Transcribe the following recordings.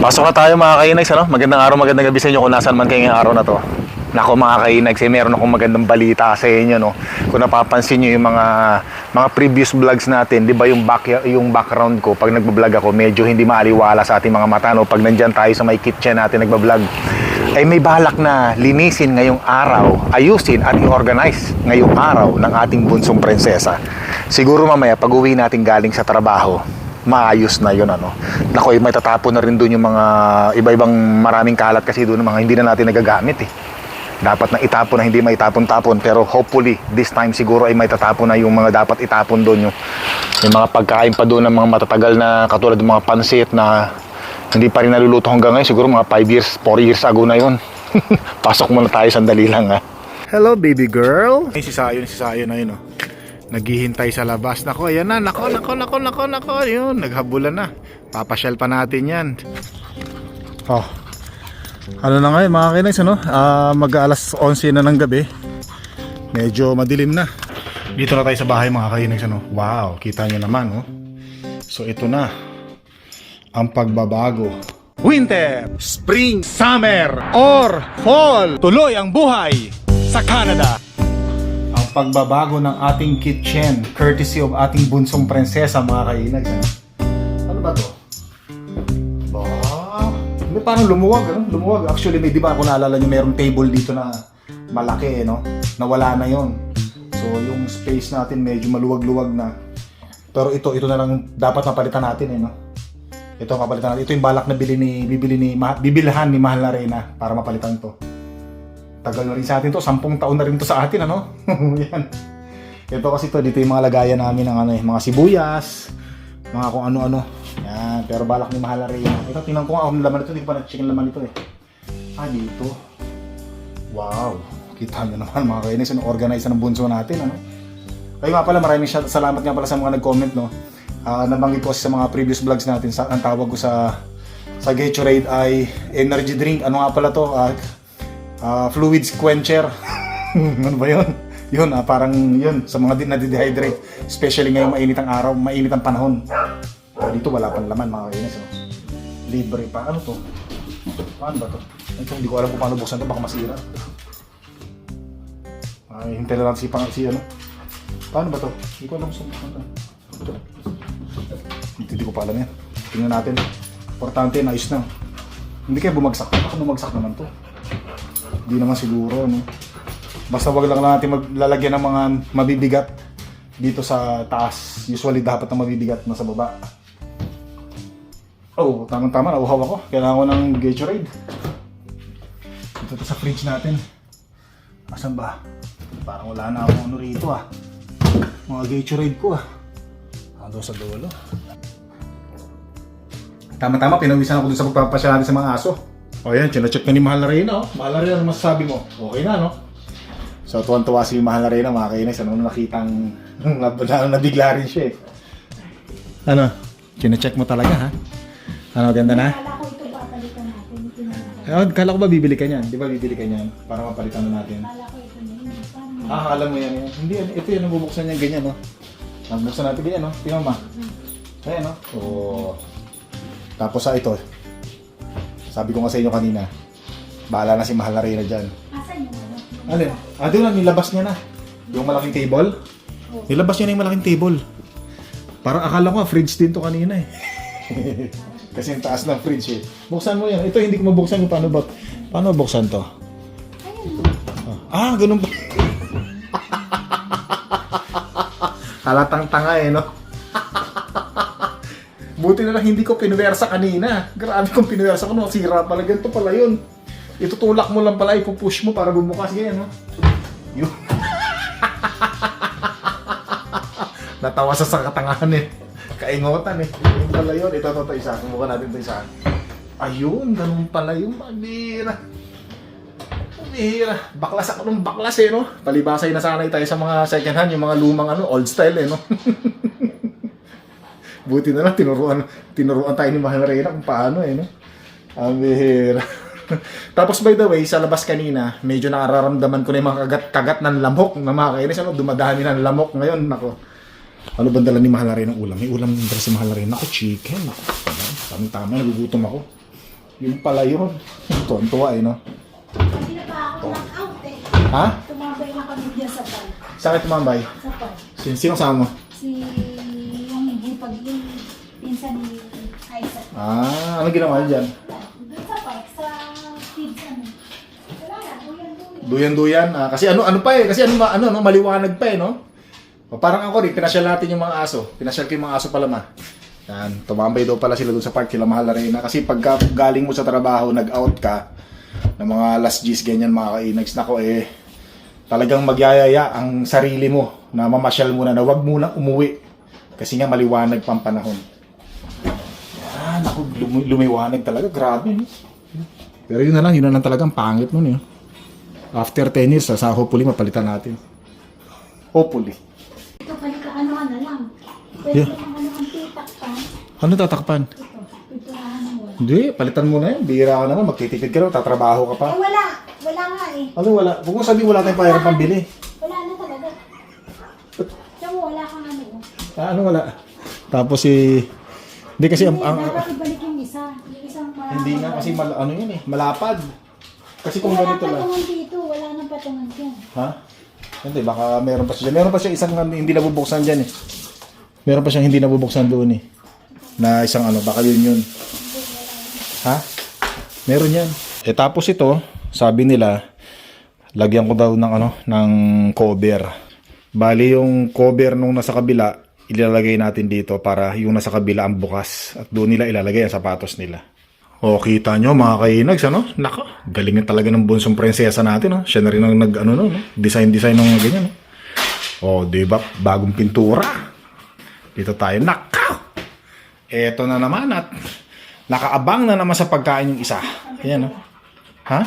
Pasok na tayo mga kainags, ano? Magandang araw, magandang gabi sa inyo kung nasaan man kayo ngayong araw na to. Nako mga kainags, eh, meron akong magandang balita sa inyo, no? Kung napapansin nyo yung mga mga previous vlogs natin, di ba yung, back, yung background ko, pag nagbablog ako, medyo hindi maaliwala sa ating mga mata, no? Pag nandyan tayo sa may kitchen natin nagbablog, ay may balak na linisin ngayong araw, ayusin at i-organize ngayong araw ng ating bunsong prinsesa. Siguro mamaya, pag uwi natin galing sa trabaho, maayos na yun ano. Nako, eh, may tatapon na rin doon yung mga iba-ibang maraming kalat kasi doon mga hindi na natin nagagamit eh. Dapat na itapon na hindi maitapon-tapon pero hopefully this time siguro ay may tatapon na yung mga dapat itapon doon yung, yung mga pagkain pa doon ng mga matatagal na katulad ng mga pansit na hindi pa rin naluluto hanggang ngayon siguro mga 5 years, 4 years ago na yun. Pasok muna tayo sandali lang ha. Hello baby girl. Ay si Sayo, si Sayo na yun oh naghihintay sa labas. Nako, ayan na. Nako, nako, nako, nako, nako. Yun, naghabulan na. Papasyal pa natin yan. Oh. Ano na ngayon mga kinags, ano? Ah, mag alas 11 na ng gabi. Medyo madilim na. Dito na tayo sa bahay mga kinags, ano? Wow, kita nyo naman, oh. So, ito na. Ang pagbabago. Winter, Spring, Summer, or Fall. Tuloy ang buhay sa Canada pagbabago ng ating kitchen courtesy of ating bunsong prinsesa mga kainag. Ano, ano ba to? Ba? Hindi parang lumuwag, ano? Lumuwag. Actually, may di ba ako naalala nyo, mayroong table dito na malaki, eh, no? Nawala na yon. So, yung space natin medyo maluwag-luwag na. Pero ito, ito na lang dapat mapalitan natin, eh, no? Ito ang papalitan natin. Ito yung balak na bili ni, bibili ni, ma, bibilhan ni Mahal na Reyna para mapalitan to tagal na rin sa atin to, sampung taon na rin to sa atin, ano? Yan. Ito kasi to, dito yung mga lagayan namin ng ano, eh, mga sibuyas, mga kung ano-ano. Yan, pero balak ni Mahal rin. Ito, tingnan ko nga kung laman ito, hindi pa na-check laman ito eh. Ah, dito. Wow. Kita nyo naman mga kainis, ano, organize ng bunso natin, ano? Kayo nga pala, maraming salamat nga pala sa mga nag-comment, no? Ah, nabanggit ko sa mga previous vlogs natin, sa, ang tawag ko sa sa Gatorade ay energy drink. Ano nga pala to? Ah, Ah, fluids quencher. ano ba yun? Yun, ah, parang yun, sa mga din nadidehydrate. Especially ngayong mainit ang araw, mainit ang panahon. Ah, dito wala pang laman mga kainis. Oh. Libre pa. Ano to? Paano ba to? Ito, hindi ko alam kung paano buksan to, baka masira. Ay, hintay lang si, pang, si ano. Paano ba to? Hindi ko alam kung saan to. Hindi, ko pa alam yan. Tingnan natin. Importante, naayos na. Hindi kaya bumagsak. Baka bumagsak naman to. Hindi naman siguro, no? Basta wag lang natin maglalagyan ng mga mabibigat dito sa taas. Usually dapat na mabibigat na sa baba. Oh, tamang-tama, nauhaw ako. Kailangan ko ng Gatorade. Dito to sa fridge natin. Asan ba? Parang wala na akong ano rito ah. Mga Gatorade ko ah. Ando sa dulo. Tama-tama, pinawisan ako dun sa pagpapasya natin sa mga aso. O yan, chine-check na ni Mahal na Reyna. Oh. Mahal na Reyna, ano masasabi mo? Okay na, no? So, tuwan-tuwa si Mahal na Reyna, mga kainis. Ano nakitang nab- na, nabigla rin siya eh. Ano? Chine-check mo talaga, ha? Ano, ganda na? Kala ko ito papalitan natin. Tinanong. Eh, kala ko ba bibili ka niyan? Di ba bibili ka niyan? Para mapalitan na natin. Kala ko ito na yun. Paano? Ah, alam mo yan. yan. Hindi, yan. ito yan. Nabubuksan niya ganyan, no? Nabubuksan natin ganyan, no? Tingnan mo, ma. Ayan, no? Oo. Tapos sa ito. Sabi ko nga sa inyo kanina. Bahala na si Mahal na Reyna dyan. Asan yung? Alin? Ah, doon na, nilabas niya na. Yung malaking table. Oh. Nilabas niya na yung malaking table. Parang akala ko, fridge din to kanina eh. Kasi yung taas ng fridge eh. Buksan mo yan. Ito hindi ko mabuksan kung paano ba. Paano buksan to? Ayun. Ah, ganun ba? Halatang tanga eh, no? Buti na lang hindi ko pinuwersa kanina. Grabe kung pinuwersa ko, no? Sira pala. Ganito pala yun. Itutulak mo lang pala, ipupush mo para bumukas ganyan, no? Yun. Natawa sa sakatangahan eh. Kaingotan eh. Yun pala yun. Ito, ito, ito, isa. Subukan natin ito isa. Ayun, ganun pala yung Pabira. Pabira. Baklas ako ng baklas eh, no? Palibasay na sanay tayo sa mga second hand, yung mga lumang ano, old style eh, no? Buti na lang, tinuruan, tinuruan tayo ni Mahal Reyna kung paano eh, no? Ang bihira. Tapos by the way, sa labas kanina, medyo nararamdaman ko na yung mga kagat-kagat ng lamok na mga kainis. Ano, dumadami ng lamok ngayon. Nako. Ano ba dala ni Mahal Reyna ng ulam? May ulam din dala si Mahal Reyna. Ako, chicken. Ako, tama, tama, nagugutom ako. Yun pala yun. Tuwan-tuwa eh, no? Pa ako knock-out eh. Ha? Tumabay na kami dyan sa pan. Sakit tumambay. Sa pan. Sino, sino kasama mo? Pinsan ni Isaac. Ah, ano ginawa niya dyan? Doon sa park, sa kids ano. Wala na, duyan duyan. Duyan-duyan. Ah, kasi ano ano pa eh, kasi ano ano no, maliwanag pa eh, no? O, parang ako rin, pinasyal natin yung mga aso. Pinasyal ko yung mga aso pala ma. Yan, tumambay daw pala sila doon sa park, sila mahal na rin. Kasi pagka galing mo sa trabaho, nag-out ka, ng mga last G's, ganyan mga kainags, nako eh, talagang magyayaya ang sarili mo na mamasyal muna na wag muna umuwi. Kasi nga maliwanag pang panahon. Ako lum- lumiwanag talaga, grabe. Pero yun na lang, yun na lang talaga ang pangit nun eh. After 10 years, sa hopefully mapalitan natin. Hopefully. Ito pala ka ano na lang. Pwede Yeah. yeah. ano ang titak pa. Ano tatakpan? Ito, pipirahan mo. Hindi, palitan mo na yan. Bihira ka naman, magtitipid ka na, tatrabaho ka pa. Eh wala, wala nga eh. Ano wala? Huwag mo sabihin wala tayong payarang pambili. Wala na talaga. Tiyan mo, wala kang ano. oh. Ah, ano wala? Tapos si... Hindi kasi ang... Hindi, ang dapat ibalik yung isa. Yung isang marami. hindi nga kasi mal, ano yun eh, malapad. Kasi kung wala ganito lang. patungan dito, wala nang patungan dyan. Ha? Hindi, baka meron pa siya. Meron pa siya isang ano, hindi nabubuksan dyan eh. Meron pa siyang hindi nabubuksan doon eh. Na isang ano, baka yun yun. Ha? Meron yan. Eh tapos ito, sabi nila, lagyan ko daw ng ano, ng cover. Bali yung cover nung nasa kabila, ilalagay natin dito para yung nasa kabila ang bukas. At doon nila ilalagay ang sapatos nila. O, kita nyo mga kainags, ano? Nako, galing na talaga ng bunsong prinsesa natin, no? Siya na rin ang nag, ano, no? no? Design-design ng ganyan, no? O, di ba? Bagong pintura. Dito tayo, nako! Eto na naman at nakaabang na naman sa pagkain yung isa. Ayan, no? Ha?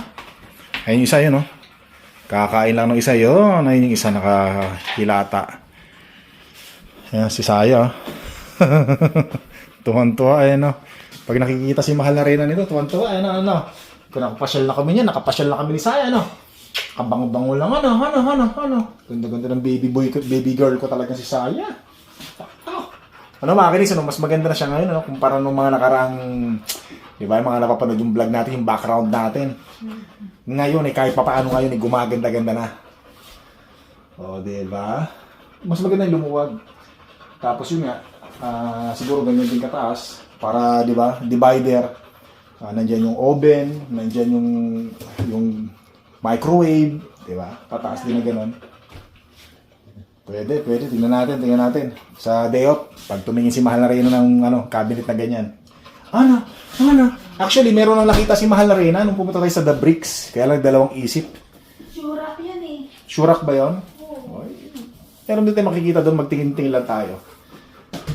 Ayun yung isa yun, no? Kakain lang ng isa yun. Ayun yung isa nakahilata. Ayan, si Saya. Tuhan-tuwa, ayan, no? Pag nakikita si Mahal na Reyna nito, tuwan-tuwa, ano, ano. Kung nakapasyal na kami niya, nakapasyal na kami ni Saya, ano. Kabango-bango lang, ano, ano, ano, ano. Ganda-ganda ng baby boy, ko- baby girl ko talaga si Saya. Oh. Ano mga kinis, ano, mas maganda na siya ngayon, ano, kumpara nung mga nakarang, di ba, yung mga napapanood yung vlog natin, yung background natin. Ngayon, eh, kahit papaano ngayon, eh, gumaganda-ganda na. O, di ba? Mas maganda yung lumuwag. Tapos yun nga, ah, siguro ganyan din kataas para 'di ba, divider. Ah, nandiyan yung oven, nandiyan yung yung microwave, 'di ba? Pataas din na ganun. Pwede, pwede. Tingnan natin, tingnan natin. Sa day off, pag tumingin si Mahal na Reyna ng ano, cabinet na ganyan. Ano? Ano? Actually, meron nang nakita si Mahal na Reyna nung pumunta tayo sa The Bricks. Kaya lang dalawang isip. Sura yan eh. Shurak ba yon? Oo. Meron din tayo makikita doon, magtingin-tingin lang tayo.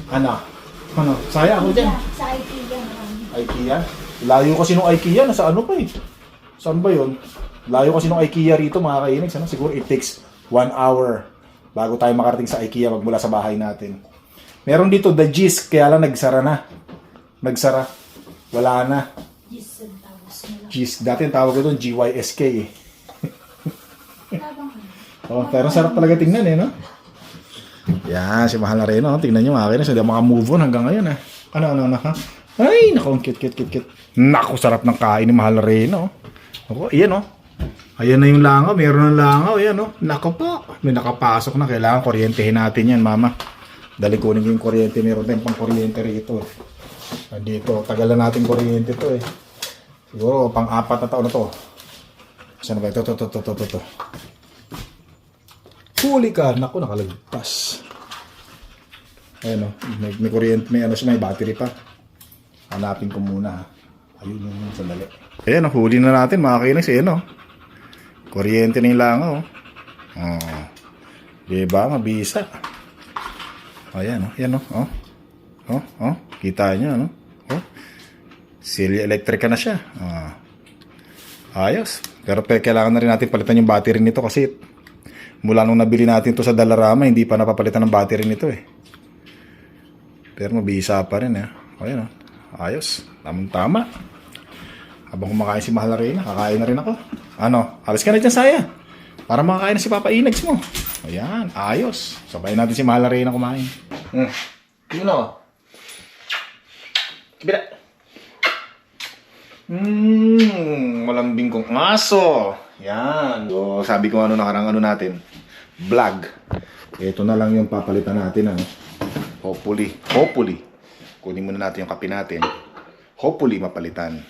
Ano? Ano? Saya ako dyan. Sa IKEA marami. IKEA? Layo kasi nung IKEA, nasa ano pa eh? Saan ba yun? Layo kasi nung IKEA rito mga kainags. Ano? Siguro it takes one hour bago tayo makarating sa IKEA magmula sa bahay natin. Meron dito the G's, kaya lang nagsara na. Nagsara. Wala na. G's, dati ang tawag doon GYSK eh. Oh, pero sarap talaga tingnan eh, no? Yan, si Mahal na rin, no? Tingnan nyo mga kinis, hindi maka-move on hanggang ngayon, eh. Ano, ano, ano, ha? Ay, naku, ang cute, cute, cute, cute. Naku, sarap ng kain ni Mahal na rin, no? Ako, iyan, no? Ayan na yung langaw, meron ng langaw, ayan, no? Naku po, may nakapasok na, kailangan kuryentehin natin yan, mama. Dali kunin ko yung kuryente, meron tayong pang kuryente rito. Dito, tagal na natin kuryente to, eh. Siguro, pang-apat na taon na to. Saan ba? Ito, ito, ito, ito, ito. Huli ka! Naku, nakalagpas. Ayan o, may, may kuryente, may ano siya, may battery pa. Hanapin ko muna ha. Ayun yun yun, sandali. Ayan o, huli na natin mga kinis. Ayan o. Kuryente na yung langaw. Oh. Diba, mabisa. Ayan o, ayan o. Oh. Oh, oh. Kita nyo, ano? Oh. Silya electric na siya. Ah. Ayos. Pero pe, kailangan na rin natin palitan yung battery nito kasi mula nung nabili natin to sa Dalarama, hindi pa napapalitan ng battery nito eh. Pero mabisa pa rin eh. Ayan oh. Ayos. Tamang tama. Habang kumakain si Mahal na rin, kakain na rin ako. Ano? Alis ka na dyan, Saya. Para makakain na si Papa Inags mo. Ayan. Ayos. Sabay natin si Mahal na rin na kumain. Hmm. Yun o. Kibila. Hmm, malambing kong aso. Yan. So, sabi ko ano nakarang ano natin. Vlog. Ito na lang yung papalitan natin. Ano? Hopefully. Hopefully. Kunin muna natin yung kape natin. Hopefully, mapalitan.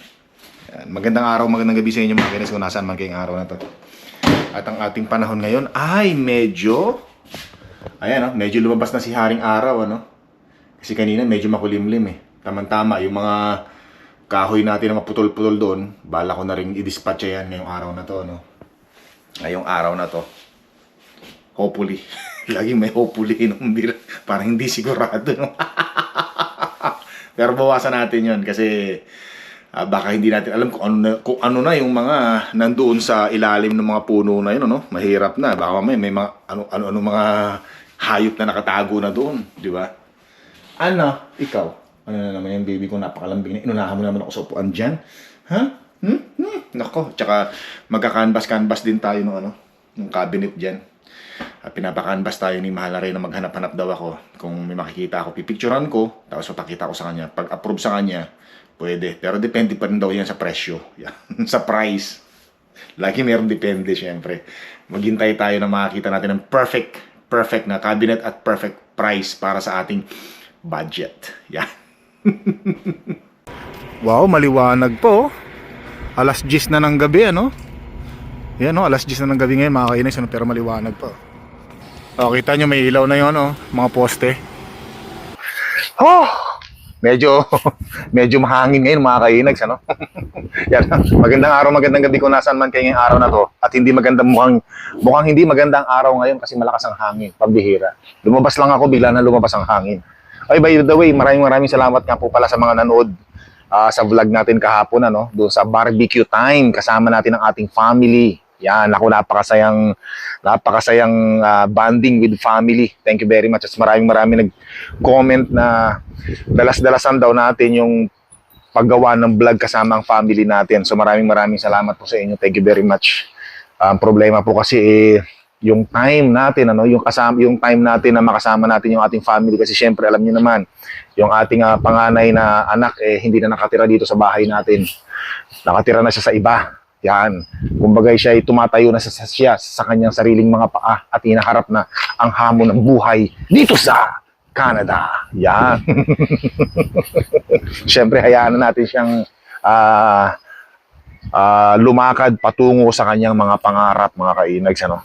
Yan. Magandang araw, magandang gabi sa inyo mga kinis kung nasaan man kayong araw na to. At ang ating panahon ngayon ay medyo... Ayan, oh, medyo lumabas na si Haring Araw, ano? Kasi kanina medyo makulimlim eh. Tama-tama, yung mga kahoy natin na maputol-putol doon, bala ko na rin i-dispatch yan ngayong araw na to, no? Ngayong araw na to. Hopefully. Laging may hopefully, no? Hindi, parang hindi sigurado, no? Pero bawasan natin yon kasi ah, baka hindi natin alam kung ano, na, kung ano na yung mga nandoon sa ilalim ng mga puno na yun, ano? Mahirap na. Baka may, may mga ano, ano, ano mga hayop na nakatago na doon, di ba? Ano? Ikaw? Ano na naman yung baby ko napakalambing na inunahan mo naman ako sa upuan dyan? Ha? Hmm? Hmm? Nako, tsaka magka-canvas-canvas din tayo ng ano, ng cabinet dyan. At pinapakanvas tayo ni Mahal na rin na maghanap-hanap daw ako. Kung may makikita ako, pipicturean ko, tapos papakita ko sa kanya. Pag approve sa kanya, pwede. Pero depende pa rin daw yan sa presyo. Yan. sa price. Lagi meron depende, syempre. Maghintay tayo na makakita natin ng perfect, perfect na cabinet at perfect price para sa ating budget. Yan. wow, maliwanag po. Alas 10 na ng gabi, ano? Yan, no? Alas 10 na ng gabi ngayon, mga kainis, ano? pero maliwanag pa. Oh, kita nyo, may ilaw na yun, oh. Mga poste. Oh! Medyo, medyo mahangin ngayon, mga kainags, ano? Yan, magandang araw, magandang gabi kung nasaan man kayo ngayong araw na to. At hindi magandang mukhang, mukhang hindi magandang araw ngayon kasi malakas ang hangin, pambihira. Lumabas lang ako, bigla na lumabas ang hangin. Ay, by the way, maraming maraming salamat nga po pala sa mga nanood ah, sa vlog natin kahapon, ano, doon sa barbecue time, kasama natin ang ating family. Yan, ako napakasayang, napakasayang ah, bonding with family. Thank you very much. At maraming maraming nag-comment na dalas-dalasan daw natin yung paggawa ng vlog kasama ang family natin. So maraming maraming salamat po sa inyo. Thank you very much. Ang problema po kasi eh, yung time natin ano yung kasama yung time natin na makasama natin yung ating family kasi syempre alam niyo naman yung ating ah, panganay na anak eh hindi na nakatira dito sa bahay natin nakatira na siya sa iba yan kumbaga siya ay tumatayo na sa, sa siya sa kanyang sariling mga paa at hinaharap na ang hamon ng buhay dito sa Canada yan syempre hayaan na natin siyang ah ah, lumakad patungo sa kanyang mga pangarap, mga kainags, ano.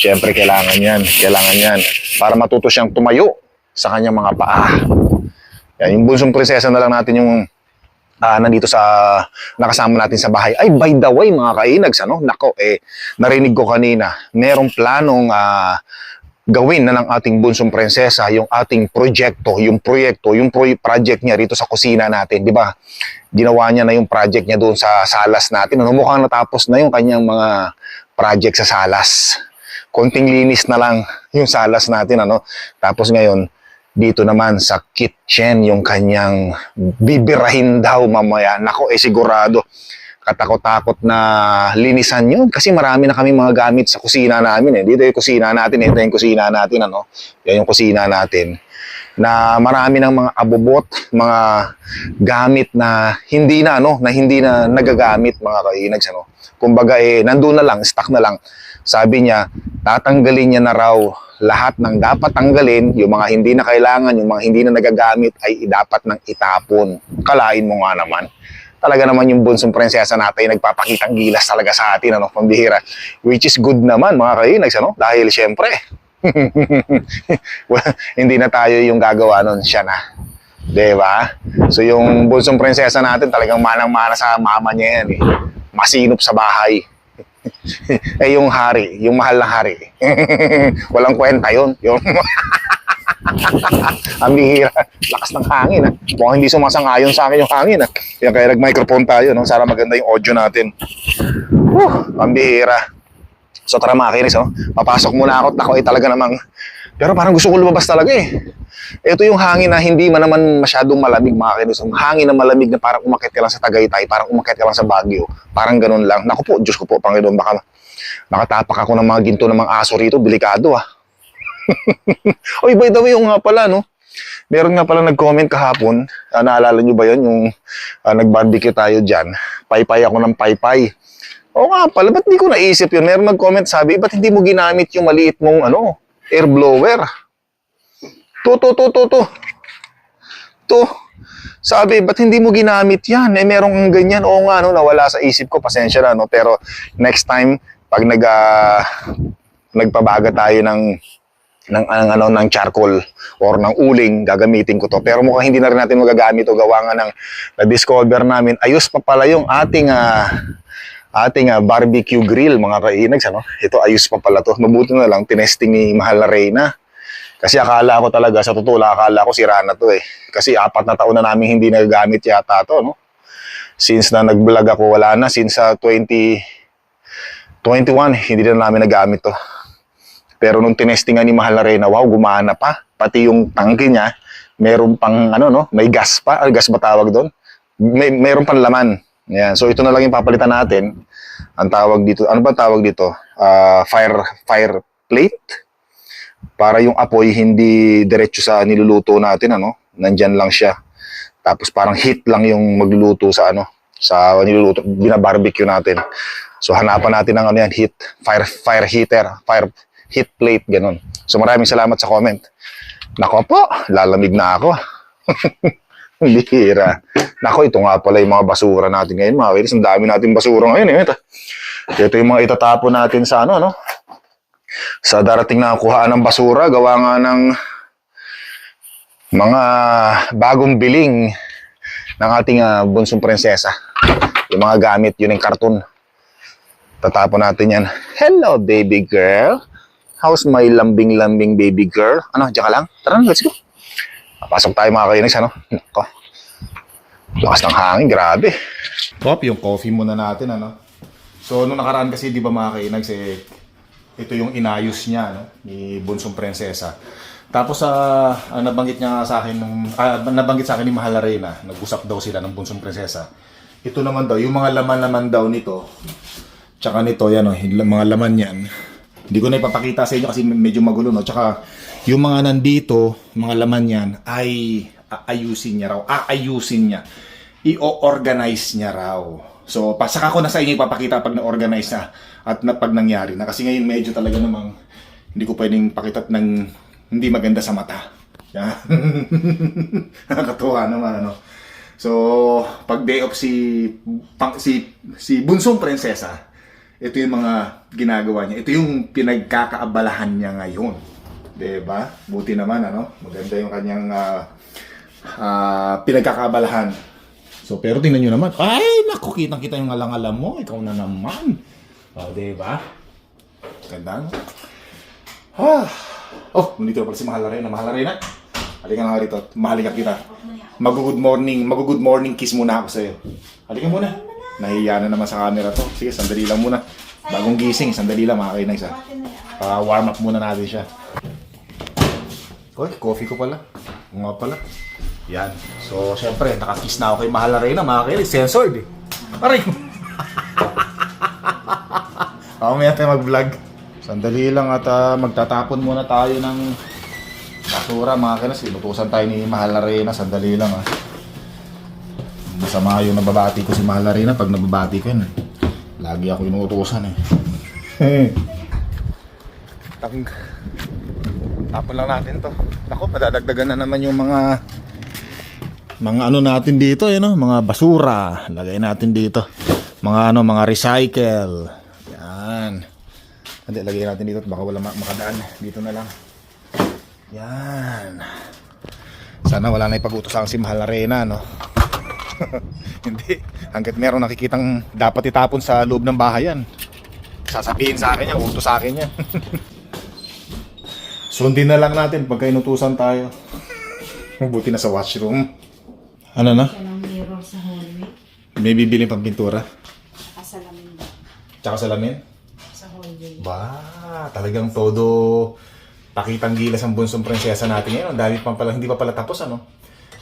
Siyempre, kailangan yan. Kailangan yan. Para matuto siyang tumayo sa kanyang mga paa. Yan, yung bunsong prinsesa na lang natin yung ah, nandito sa nakasama natin sa bahay. Ay, by the way, mga kainags, ano? Nako, eh, narinig ko kanina, merong planong ah, gawin na ng ating bunsong prinsesa yung ating proyekto, yung proyekto, yung pro- project niya rito sa kusina natin, di ba? Ginawa niya na yung project niya doon sa salas natin. Ano, mukhang natapos na yung kanyang mga project sa salas. Konting linis na lang yung salas natin, ano? Tapos ngayon, dito naman sa kitchen, yung kanyang bibirahin daw mamaya. Nako, eh sigurado, katakot-takot na linisan yun kasi marami na kami mga gamit sa kusina namin eh. Dito yung kusina natin, ito yung kusina natin ano. Yan yung kusina natin na marami ng mga abubot, mga gamit na hindi na ano, na hindi na nagagamit mga kainags ano. Kumbaga eh nandoon na lang, stock na lang. Sabi niya, tatanggalin niya na raw lahat ng dapat tanggalin, yung mga hindi na kailangan, yung mga hindi na nagagamit ay dapat nang itapon. Kalain mo nga naman talaga naman yung bunsong prinsesa natin nagpapakitang gilas talaga sa atin, ano, pambihira. Which is good naman, mga kainags, ano? Dahil syempre, well, hindi na tayo yung gagawa nun, siya na. 'Di ba? So yung bunsong prinsesa natin talagang manang-mana sa mama niya yan eh. Masinop sa bahay. eh yung hari, yung mahal na hari. Walang kwenta yun. Yung Ang bihira. Lakas ng hangin. Ah. Mukhang hindi sumasang-ayon sa akin yung hangin. Ah. Yan kaya nag-microphone tayo. No? Sana maganda yung audio natin. Whew, ang bihira. So tara mga oh. papasok muna ako. Ako ay talaga namang... Pero parang gusto ko lumabas talaga eh. Ito yung hangin na hindi man naman masyadong malamig mga kinis. Ang hangin na malamig na parang umakit ka lang sa Tagaytay, parang umakit ka lang sa Baguio. Parang ganun lang. Naku po, Diyos ko po, Panginoon, baka makatapak ako ng mga ginto ng mga aso rito. Delikado ah. Oy, by the way, yung nga pala, no? Meron nga pala nag-comment kahapon, ah, naalala nyo ba yun, yung ah, nag-barbecue tayo dyan, paypay ako ng paypay. Oo nga pala, ba't di ko naisip yun? Meron nag-comment sabi, ba't hindi mo ginamit yung maliit mong ano, air blower? To, to, to, to, to. To. Sabi, ba't hindi mo ginamit yan? Eh, merong ganyan. Oo nga, no, nawala sa isip ko. Pasensya na, no? Pero next time, pag nag, ah, nagpabaga tayo ng ng, ng, ano, ng charcoal or ng uling, gagamitin ko to. Pero mukhang hindi na rin natin magagamit to gawa nga ng na-discover namin. Ayos pa pala yung ating ah, ating ah, barbecue grill, mga kainags. Ano? Ito, ayos pa pala to. Mabuti na lang, tinesting ni Mahal na Reyna. Kasi akala ko talaga, sa totoo akala ko sira na to eh. Kasi apat na taon na namin hindi nagagamit yata to, no? Since na nag-vlog ako, wala na. Since sa 20, 21, hindi na namin nagamit to. Pero nung tinestingan ni Mahal na Reyna, wow, gumana pa. Pati yung tangke niya, meron pang, ano, no? May gas pa. Ay, gas ba tawag doon? May, meron pang laman. Yan. So, ito na lang yung papalitan natin. Ang tawag dito, ano ba tawag dito? Ah, fire, fire plate? para yung apoy hindi diretso sa niluluto natin ano nandyan lang siya tapos parang heat lang yung magluluto sa ano sa niluluto binabarbecue natin so hanapan natin ng ano yan heat fire fire heater fire heat plate ganun so maraming salamat sa comment nako po lalamig na ako Bihira. Nako, ito nga pala yung mga basura natin ngayon, mga kainis. Ang dami natin basura ngayon. Eh. Ito, ito yung mga itatapon natin sa ano, no? sa darating na kuhaan ng basura, gawa nga ng mga bagong biling ng ating ah, bunsong prinsesa. Yung mga gamit, yun yung karton. Tatapon natin yan. Hello, baby girl. How's my lambing-lambing baby girl? Ano, diyan ka lang? Tara na, let's go. Pasok tayo mga kainis, ano? Nako. Lakas ng hangin, grabe. Pop, yung coffee muna natin, ano? So, nung nakaraan kasi, di ba mga kainags, eh, ito yung inayos niya, no? Ni Bunsong Prinsesa. Tapos, sa nabanggit niya sa akin, nung, ah, nabanggit sa akin ni Mahal Arena, nag-usap daw sila ng Bunsong Prinsesa. Ito naman daw, yung mga laman naman daw nito, tsaka nito, yan o, yung mga laman yan. Hindi ko na ipapakita sa inyo kasi medyo magulo, no? Tsaka, yung mga nandito, mga laman yan, ay aayusin niya raw. Aayusin niya. I-organize niya raw. So, pa, saka ko na sa inyo ipapakita pag na-organize na at na, pag nangyari na. Kasi ngayon medyo talaga namang hindi ko pwedeng pakitat ng hindi maganda sa mata. Yan. Nakakatuwa naman, ano. So, pag day off si, pang, si, si Bunsong Prinsesa, ito yung mga ginagawa niya. Ito yung pinagkakaabalahan niya ngayon. ba? Buti naman ano, maganda yung kanyang ah, ah, pinagkakaabalahan. So pero tingnan niyo naman. Ay, naku, kitang-kita yung alang-alam mo. Ikaw na naman. Oh, 'di ba? Ganda. no? Ah. Oh, nandito na pala si Mahal na rin. Mahal na rin na. Halika nga rito. Mahalika kita. Mag-good morning. Mag-good morning kiss muna ako sa'yo. Halika muna. Nahiya na naman sa camera to. Sige, sandali lang muna. Bagong gising, sandali lang mga kainags ha. Pa warm up muna natin siya. Hoy, coffee ko pala. Nga pala. Yan. So, syempre, nakakiss na ako kay Mahal Arena, mga kainis. Censored eh. Aray! Mamaya tayo mag-vlog. Sandali lang at ah, magtatapon muna tayo ng basura, mga kainis. Inutusan tayo ni Mahal Arena. Sandali lang ah. Masama yung nababati ko si Mahal Arena pag nababati ko yun. Lagi ako inuutusan eh. Tapon, tapon lang natin to. Ako, madadagdagan na naman yung mga mga ano natin dito, eh, no? mga basura. Lagay natin dito. Mga ano, mga recycle. Yan. Hindi, lagay natin dito. Baka wala ma- makadaan. Dito na lang. Yan. Sana wala na ipag-utos si Mahal Arena, no? Hindi. Hanggat meron nakikitang dapat itapon sa loob ng bahay yan. Sasabihin sa akin yan, utos sa akin yan. Sundin na lang natin pagka inutusan tayo. Buti na sa washroom. Ano na? Siya ng mirror sa hallway. May bibili pang pintura. Saka salamin ba? Tsaka salamin. Sa hallway. Ba, talagang todo pakitang gilas ang bunsong prinsesa natin ngayon. Dahil pa pala, hindi pa pala tapos ano.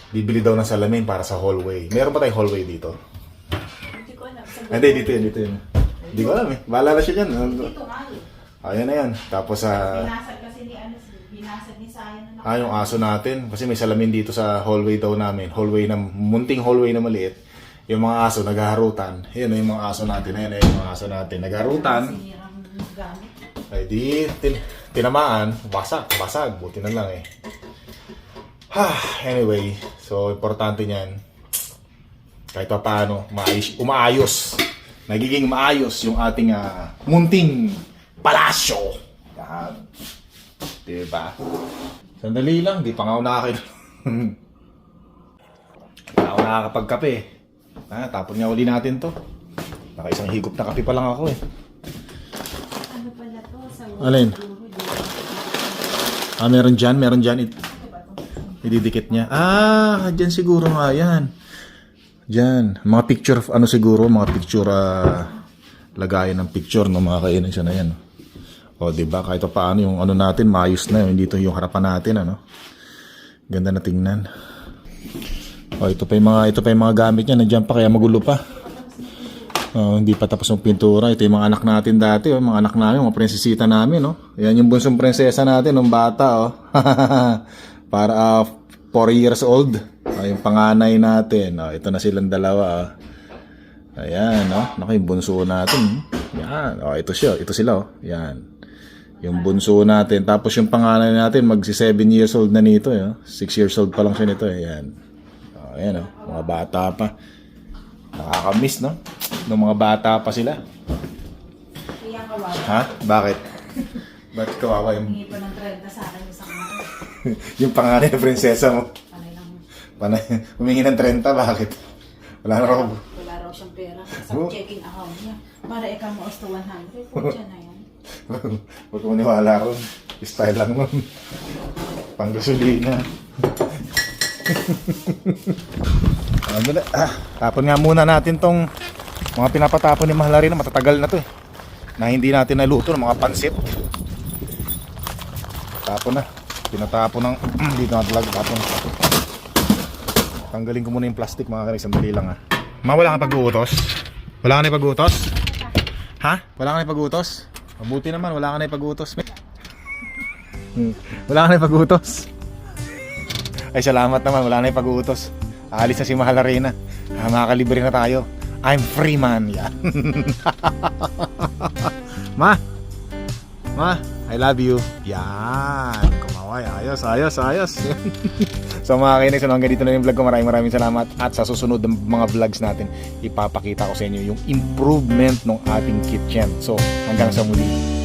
Bibili daw ng salamin para sa hallway. Meron pa tayong hallway dito. Hindi ko alam. Sa Ah, Hindi, dito yun, dito yun. Hindi ko alam eh. Bahala na siya dyan. Dito nga yun. Ayan na yan. Tapos sa... Binasag kasi ni ano, binasag ni sayang na Ah, yung aso natin. Kasi may salamin dito sa hallway daw namin. Hallway na, munting hallway na maliit. Yung mga aso naghaharutan. Yan yung mga aso natin. Ayan yung mga aso natin. Naghaharutan. Sinirang gamit. Ay di, tin, tinamaan. Basag, basag. Buti na lang eh. Ha, anyway. So, importante niyan. Kahit pa paano, maayos, umaayos. Nagiging maayos yung ating ah, munting palasyo. Yan. Diba? Sandali lang, di pa nga ako nakakit. Wala ako nakakapagkape. Ah, tapon nga uli natin to. Naka isang higop na kape pa lang ako eh. Ano pala to? Sa Alin? Ah, meron dyan, meron dyan. It, ididikit niya. Ah, dyan siguro nga yan. Dyan. Mga picture, ano siguro, mga picture, ah, lagayan ng picture ng mga kainan siya na yan. O, di ba? Kahit pa paano yung ano natin, maayos na yun. Dito yung harapan natin, ano. Ganda na tingnan. O, ito pa yung mga, ito pa yung mga gamit niya. Nandiyan pa, kaya magulo pa. Oh, hindi pa tapos yung pintura. Ito yung mga anak natin dati, oh. mga anak namin, mga prinsesita namin, no. Yan yung bunsong prinsesa natin nung bata, oh. Para 4 years old. Oh, yung panganay natin, oh. Ito na silang dalawa, oh. Ayan, no. Naku, yung bunso natin. Yan. Oh, ito siya, ito sila, oh. Yan. Yung bunso natin. Tapos yung panganay natin, magsi 7 years old na nito, eh. 6 years old pa lang siya nito, eh. Yan. Oh, ayan, oh. Mga bata pa. Nakakamiss, no? Nung mga bata pa sila. Ha? Bakit? Ba't kawawa yung, Hingi pa ng 30 sa akin sa kanila. yung panganay na prinsesa mo? Panay lang. Panay, humingi ng 30, bakit? Wala na raw. Wala raw siyang pera. Sa Oh. checking account niya. Para ikaw mo to 100. Kutya na yan. Huwag mo niwala ron. Style lang nun. Pang gasolina. ano na? Ah, tapon nga muna natin tong mga pinapatapon ni Mahalari na matatagal na to eh. Na hindi natin naluto ng mga pansit. Tapon na. Pinatapon ng... dito na talaga tapon. Tanggalin ko muna yung plastic mga kanis. Sandali lang ah. Ma, wala kang pag-uutos? Wala ka na pag-uutos? Ha? Wala ka na pag-uutos? Mabuti naman, wala ka na pag-uutos. Hmm. Wala ka na pag-uutos. Ay, salamat naman, wala na pag-uutos. Aalis na si Mahal Arena. Ah, makakalibre na tayo. I'm free man. Yan. Ma! Ma! I love you. Yan. Kumaway. Ayos, ayos, ayos. so mga kainis, ano, hanggang dito na yung vlog ko. Maraming maraming salamat. At sa susunod ng mga vlogs natin, ipapakita ko sa inyo yung improvement ng ating kitchen. So, hanggang sa muli.